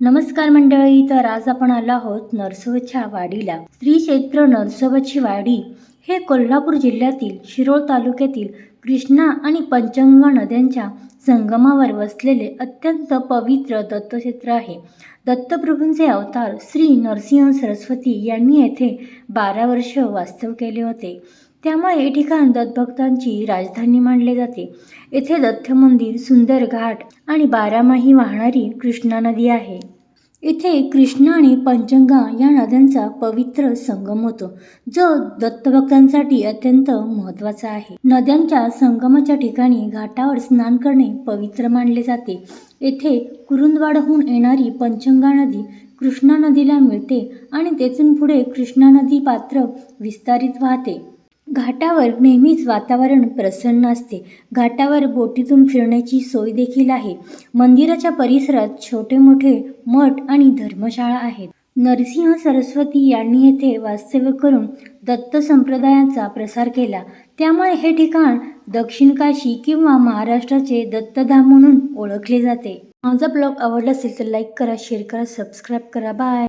नमस्कार मंडळी तर आज आपण आलो आहोत नरसोबाच्या वाडीला. श्री क्षेत्र नरसोबाची वाडी हे कोल्हापूर जिल्ह्यातील शिरोळ तालुक्यातील कृष्णा आणि पंचगंगा नद्यांच्या संगमावर वसलेले अत्यंत पवित्र दत्तक्षेत्र आहे. दत्तप्रभूंचे अवतार श्री नरसिंह सरस्वती यांनी येथे बारा वर्ष वास्तव केले होते. त्यामुळे हे ठिकाण दत्तभक्तांची राजधानी मानले जाते. येथे दत्त मंदिर सुंदर घाट आणि बारामाही वाहणारी कृष्णा नदी आहे. इथे कृष्णा आणि पंचंगा या नद्यांचा पवित्र संगम होतो जो दत्तभक्तांसाठी अत्यंत महत्त्वाचा आहे. नद्यांच्या संगमाच्या ठिकाणी घाटावर स्नान करणे पवित्र मानले जाते. येथे कुरुंदवाडहून येणारी पंचंगा नदी कृष्णा नदीला मिळते आणि तेथून पुढे कृष्णा नदी पात्र विस्तारित वाहते. घाटावर नेहमीच वातावरण प्रसन्न असते. घाटावर बोटीतून फिरण्याची सोय देखील आहे. मंदिराच्या परिसरात छोटे मोठे मठ आणि धर्मशाळा आहेत. नरसिंह सरस्वती यांनी येथे वास्तव्य करून दत्त संप्रदायाचा प्रसार केला. त्यामुळे हे ठिकाण दक्षिण काशी किंवा महाराष्ट्राचे दत्तधाम म्हणून ओळखले जाते. माझा ब्लॉग आवडला असेल तर लाईक करा शेअर करा सबस्क्राईब करा. बाय.